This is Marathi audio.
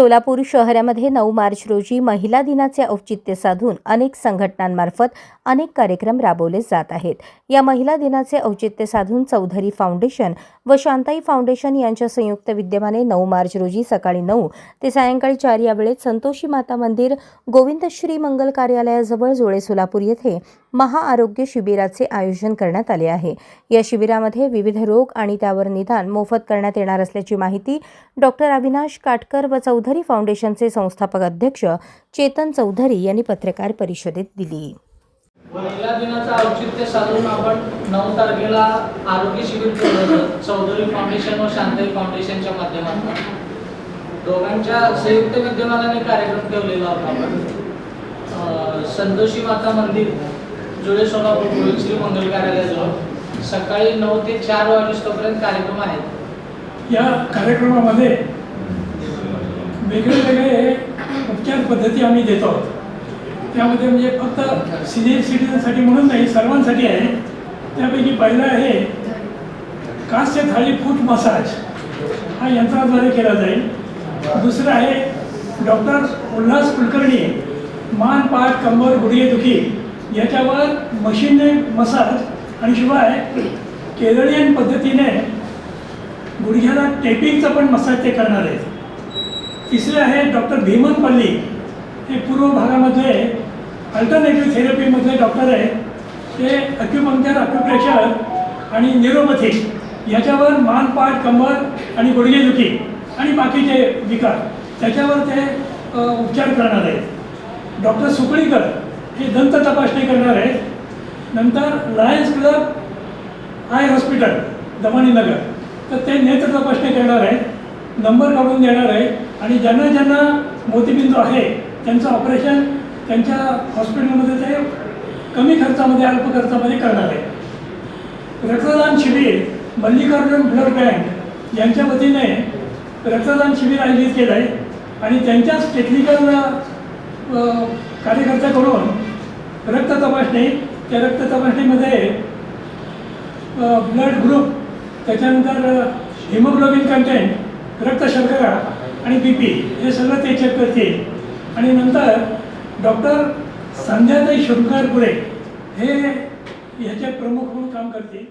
सोलापूर शहरामध्ये नऊ मार्च रोजी महिला दिनाचे औचित्य साधून अनेक संघटनांमार्फत अनेक कार्यक्रम राबवले जात आहेत. या महिला दिनाचे औचित्य साधून चौधरी फाउंडेशन व शांताई फाउंडेशन यांच्या संयुक्त विद्यमाने नऊ मार्च रोजी सकाळी नऊ ते सायंकाळी चार या वेळेत संतोषी माता मंदिर गोविंद श्री मंगल कार्यालयाजवळ जोळे सोलापूर येथे महाआरोग्य शिबिराचे आयोजन करण्यात आले आहे. या शिबिरामध्ये विविध रोग आणि त्यावर निदान मोफत करण्यात येणार असल्याची माहिती डॉक्टर अविनाश काटकर व चौधरी फाउंडेशनचे संस्थापक अध्यक्ष चेतन चौधरी यांनी पत्रकार परिषदेत दिली. महिला दिनाचं औचित्य साधून आपण नऊ तारखेला आरोग्य शिबिर ठेवलं होतं चौधरी फाउंडेशन व शांताई फाउंडेशनच्या माध्यमातून. दोघांच्या संयुक्त विद्यमानाने कार्यक्रम ठेवलेला होता आपण. संतोषी माता मंदिर जुळे सोलापूर गोविंद श्री मंगल कार्यालयाजवळ. सकाळी नऊ ते चार वाजेपर्यंत कार्यक्रम आहेत. या कार्यक्रमामध्ये वेगळे वेगळे उपचार पद्धती आम्ही देतो. आहोत त्यामध्ये म्हणजे फक्त सिनियर सिटीजनसाठी म्हणून नाही सर्वांसाठी आहे. त्यापैकी पहिलं आहे कास्य थाळी फूट मसाज. हा यंत्राद्वारे केला जाईल. दुसरं आहे डॉक्टर उल्हास कुलकर्णी मान पाठ कंबर गुडघेदुखी याच्यावर मशीनने मसाज आणि शिवाय केरळियन पद्धतीने गुडघ्याला टेपिंगचा पण मसाज ते करणार आहेत. तिसरे आहे डॉक्टर भीमन पल्ली. हे पूर्व भागामधले अल्टरनेटिव्ह थेरपीमधले डॉक्टर आहेत. ते अक्युपंक्चर अक्युप्रेशर आणि न्यूरोपॅथी याच्यावर मान पाठ कंबर आणि गुडघेदुखी आणि बाकीचे विकार. त्याच्यावर ते उपचार करणार आहेत. डॉक्टर सुकळीकर हे दंत तपासणी करणार आहेत. नंतर Lions Club eye hospital Damaninagar तर ते नेत्र तपासणी करणार आहेत. नंबर काढून देणार आहे आणि ज्यांना ज्यांना मोतीबिंदू आहे त्यांचं ऑपरेशन त्यांच्या हॉस्पिटलमध्ये ते कमी खर्चामध्ये अल्प खर्चामध्ये करणार आहे. रक्तदान शिबिर मल्लिकार्जुन ब्लड बँक यांच्या वतीने रक्तदान शिबिर आयोजित केलं आहे. आणि त्यांच्याच टेक्निकल कार्यकर्त्याकडून रक्त तपासणी त्या रक्त तपासणीमध्ये ब्लड ग्रुप त्याच्यानंतर हिमोग्लोबिन कंटेंट रक्तशर्करा आणि बी पी हे सगळं ते चेक करते आणि नंतर डॉक्टर संध्याताई पुरे हे याचे प्रमुख म्हणून काम करतील.